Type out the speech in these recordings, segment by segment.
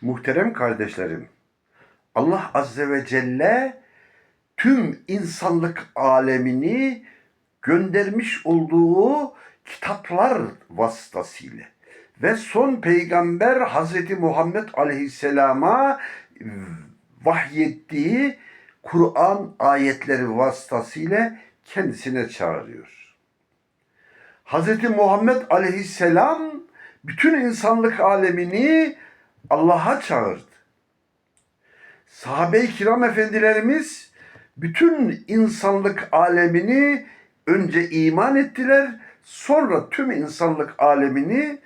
Muhterem kardeşlerim, Allah Azze ve Celle tüm insanlık alemini göndermiş olduğu kitaplar vasıtasıyla ve son peygamber Hazreti Muhammed Aleyhisselam'a vahyettiği Kur'an ayetleri vasıtasıyla kendisine çağırıyor. Hazreti Muhammed Aleyhisselam bütün insanlık alemini Allah'a çağırdı. Sahabe-i kiram efendilerimiz bütün insanlık alemini önce iman ettiler, sonra tüm insanlık alemini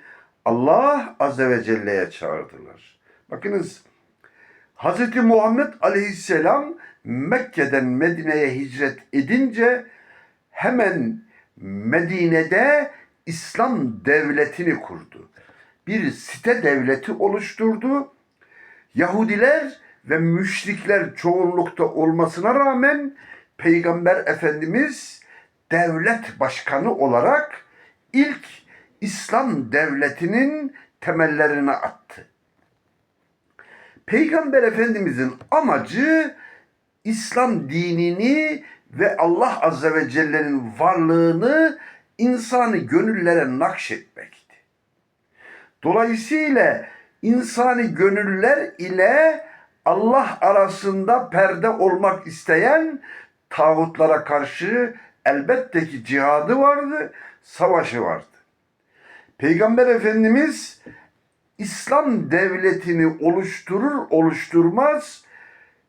Allah Azze ve Celle'ye çağırdılar. Bakınız Hz. Muhammed Aleyhisselam Mekke'den Medine'ye hicret edince hemen Medine'de İslam devletini kurdu. Bir site devleti oluşturdu. Yahudiler ve müşrikler çoğunlukta olmasına rağmen Peygamber Efendimiz devlet başkanı olarak ilk İslam devletinin temellerini attı. Peygamber Efendimizin amacı İslam dinini ve Allah Azze ve Celle'nin varlığını insanı gönüllere nakşetmekti. Dolayısıyla insani gönüller ile Allah arasında perde olmak isteyen tağutlara karşı elbette ki cihadı vardı, savaşı vardı. Peygamber Efendimiz İslam devletini oluşturur oluşturmaz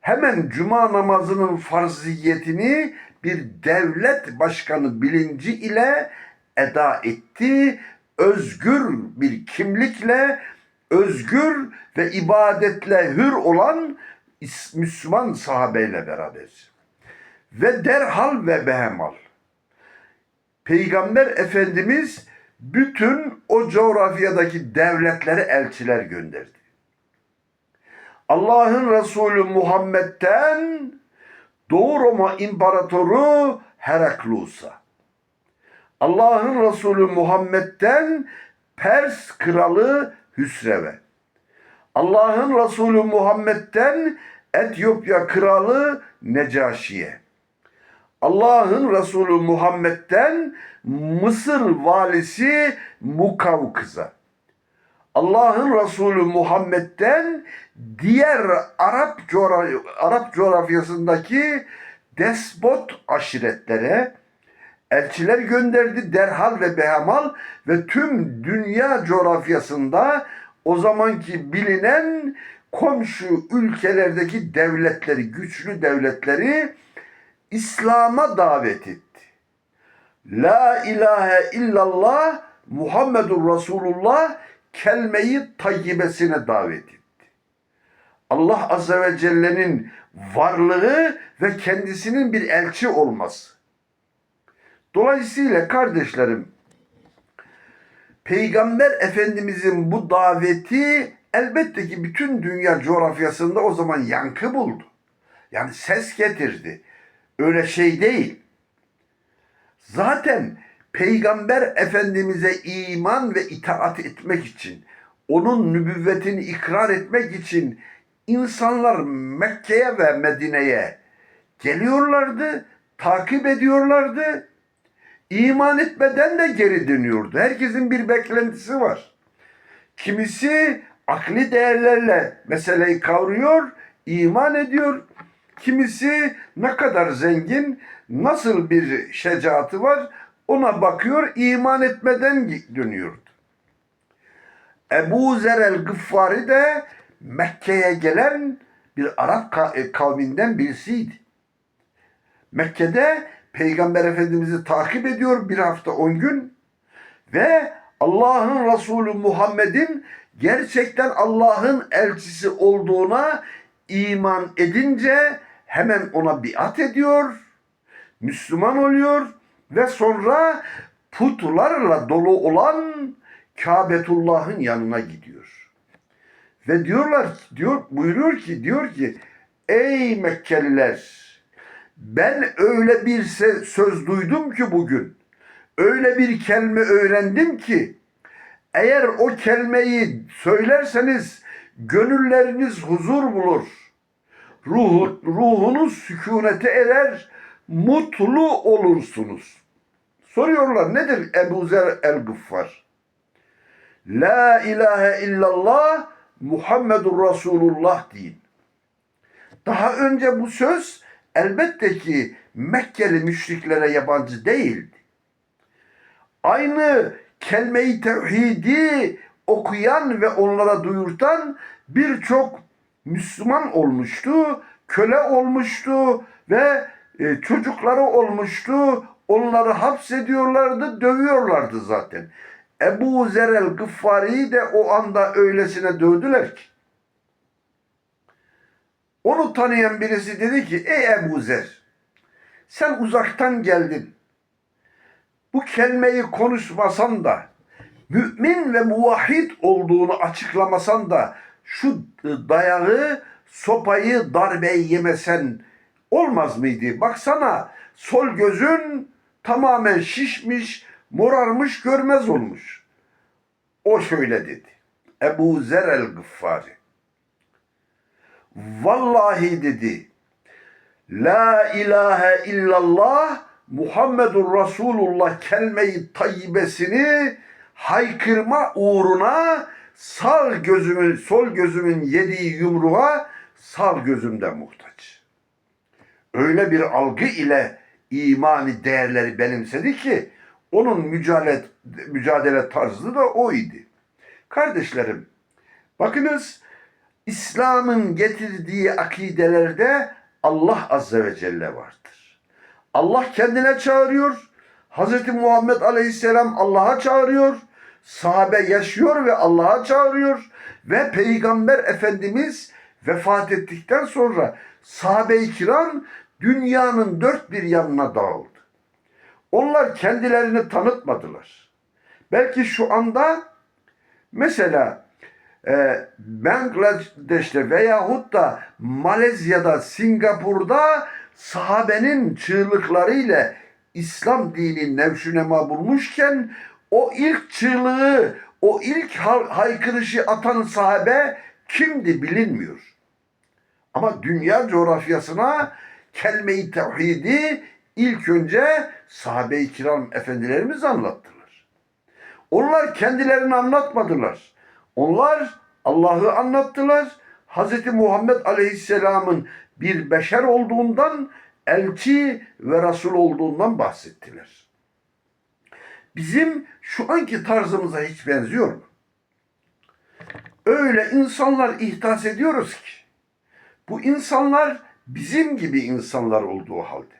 hemen cuma namazının farziyetini bir devlet başkanı bilinci ile eda etti. Özgür bir kimlikle, özgür ve ibadetle hür olan Müslüman sahabeyle beraber. Ve derhal ve behemal. Peygamber Efendimiz bütün o coğrafyadaki devletlere elçiler gönderdi. Allah'ın Resulü Muhammed'den Doğu Roma İmparatoru Heraklus'a, Allah'ın Resulü Muhammed'den Pers Kralı Hüsrev'e, Allah'ın Resulü Muhammed'den Etiyopya Kralı Necaşi'ye, Allah'ın Resulü Muhammed'den Mısır valisi Mukavkız'a, Allah'ın Resulü Muhammed'den diğer Arap, Arap coğrafyasındaki despot aşiretlere elçiler gönderdi derhal ve behamal ve tüm dünya coğrafyasında o zamanki bilinen komşu ülkelerdeki devletleri, güçlü devletleri İslam'a davet etti. La ilahe illallah Muhammedur Resulullah kelmeyi tayyibesine davet etti. Allah Azze ve Celle'nin varlığı ve kendisinin bir elçi olması. Dolayısıyla kardeşlerim, Peygamber Efendimizin bu daveti elbette ki bütün dünya coğrafyasında o zaman yankı buldu. Yani ses getirdi. Öyle şey değil. Zaten Peygamber Efendimiz'e iman ve itaat etmek için, onun nübüvvetini ikrar etmek için insanlar Mekke'ye ve Medine'ye geliyorlardı, takip ediyorlardı. İman etmeden de geri dönüyordu. Herkesin bir beklentisi var. Kimisi akli değerlerle meseleyi kavruyor, iman ediyor. Kimisi ne kadar zengin, nasıl bir şecaatı var ona bakıyor, iman etmeden dönüyordu. Ebu Zer el-Gıffari de Mekke'ye gelen bir Arap e, kavminden birisiydi. Mekke'de Peygamber Efendimiz'i takip ediyor bir hafta on gün ve Allah'ın Resulü Muhammed'in gerçekten Allah'ın elçisi olduğuna iman edince hemen ona biat ediyor, Müslüman oluyor ve sonra putlarla dolu olan Kabetullah'ın yanına gidiyor. Ve diyorlar diyor buyuruyor ki diyor ki ey Mekkeliler ben öyle bir söz duydum ki bugün öyle bir kelime öğrendim ki eğer o kelimeyi söylerseniz gönülleriniz huzur bulur. Ruhu, ruhunuz sükunete erer, mutlu olursunuz. Soruyorlar nedir Ebu Zer el-Gıffar? La ilahe illallah Muhammedur Resulullah deyin. Daha önce bu söz elbette ki Mekkeli müşriklere yabancı değildi. Aynı kelime-i tevhidi okuyan ve onlara duyurtan birçok Müslüman olmuştu, köle olmuştu ve e, çocukları olmuştu. Onları hapsediyorlardı, dövüyorlardı zaten. Ebu Zer el-Gıffari'yi de o anda öylesine dövdüler ki. Onu tanıyan birisi dedi ki, ey Ebu Zer, sen uzaktan geldin. Bu kelimeyi konuşmasan da, mümin ve muvahhid olduğunu açıklamasan da, şu dayağı, sopayı, darbeyi yemesen olmaz mıydı? Baksana, sol gözün tamamen şişmiş, morarmış, görmez olmuş. O şöyle dedi. Ebu Zer el-Gıffari. Vallahi dedi. La ilahe illallah Muhammedur Resulullah kelmeyi tayyibesini haykırma uğruna sağ gözümün, sol gözümün yediği yumruğa sağ gözümde muhtaç. Öyle bir algı ile imani değerleri benimsedi ki onun mücadele, mücadele tarzı da oydu. Kardeşlerim, bakınız İslam'ın getirdiği akidelerde Allah Azze ve Celle vardır. Allah kendine çağırıyor. Hz. Muhammed Aleyhisselam Allah'a çağırıyor. Sahabe yaşıyor ve Allah'a çağırıyor. Ve Peygamber Efendimiz vefat ettikten sonra sahabe-i kiram dünyanın dört bir yanına dağıldı. Onlar kendilerini tanıtmadılar. Belki şu anda mesela e, Bangladeş'te veyahut da Malezya'da, Singapur'da sahabenin çığlıklarıyla İslam dini nevşünema bulmuşken o ilk çığlığı, o ilk haykırışı atan sahabe kimdi bilinmiyor. Ama dünya coğrafyasına kelime-i tevhidi ilk önce sahabe-i kiram efendilerimiz anlattılar. Onlar kendilerini anlatmadılar. Onlar Allah'ı anlattılar. Hz. Muhammed Aleyhisselam'ın bir beşer olduğundan, elçi ve Resul olduğundan bahsettiler. Bizim şu anki tarzımıza hiç benziyor mu? Öyle insanlar ihtas ediyoruz ki, bu insanlar bizim gibi insanlar olduğu halde.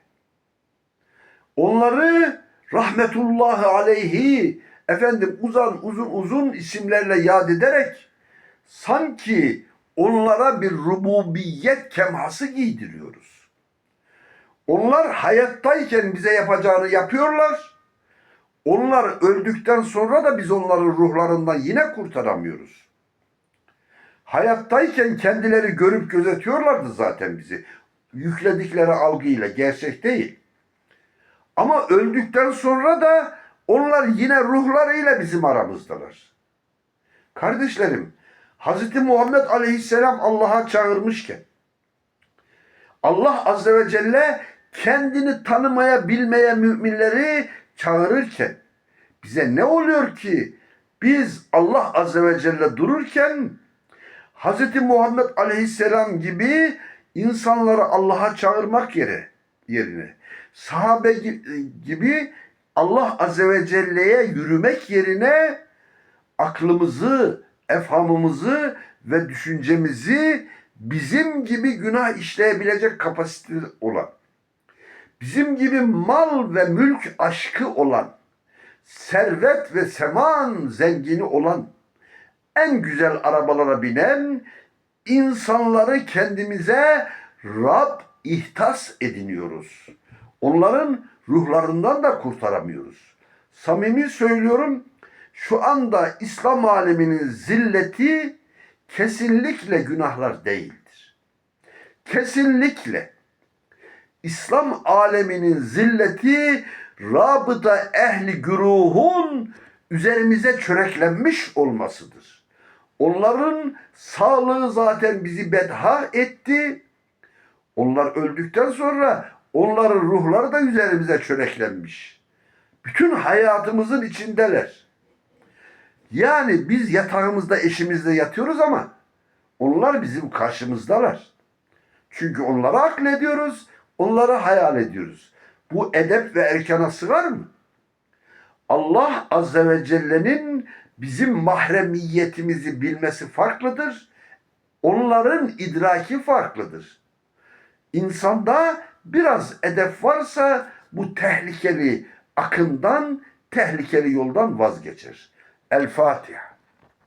Onları rahmetullahi aleyhi efendim uzun uzun uzun isimlerle yad ederek sanki onlara bir rububiyet kemhası giydiriyoruz. Onlar hayattayken bize yapacağını yapıyorlar. Onlar öldükten sonra da biz onların ruhlarından yine kurtaramıyoruz. Hayattayken kendileri görüp gözetiyorlardı zaten bizi. Yükledikleri algıyla gerçek değil. Ama öldükten sonra da onlar yine ruhlarıyla bizim aramızdalar. Kardeşlerim, Hz. Muhammed Aleyhisselam Allah'a çağırmışken, Allah Azze ve Celle kendini tanımaya bilmeye müminleri çağırırken, bize ne oluyor ki biz Allah Azze ve Celle dururken Hz. Muhammed Aleyhisselam gibi insanları Allah'a çağırmak yere, yerine sahabe gibi Allah Azze ve Celle'ye yürümek yerine aklımızı, efhamımızı ve düşüncemizi bizim gibi günah işleyebilecek kapasitede olan, bizim gibi mal ve mülk aşkı olan, servet ve seman zengini olan, en güzel arabalara binen, insanları kendimize Rab ihtas ediniyoruz. Onların ruhlarından da kurtaramıyoruz. Samimi söylüyorum şu anda İslam aleminin zilleti kesinlikle günahlar değildir. Kesinlikle İslam aleminin zilleti rabıta ehli güruhun üzerimize çöreklenmiş olmasıdır. Onların sağlığı zaten bizi bedha etti. Onlar öldükten sonra onların ruhları da üzerimize çöreklenmiş. Bütün hayatımızın içindeler. Yani biz yatağımızda eşimizle yatıyoruz ama onlar bizim karşımızdalar. Çünkü onları aklediyoruz, onları hayal ediyoruz. Bu edep ve erkana sığar mı? Allah Azze ve Celle'nin bizim mahremiyetimizi bilmesi farklıdır. Onların idraki farklıdır. İnsanda biraz edep varsa bu tehlikeli akından, tehlikeli yoldan vazgeçer. El Fatiha.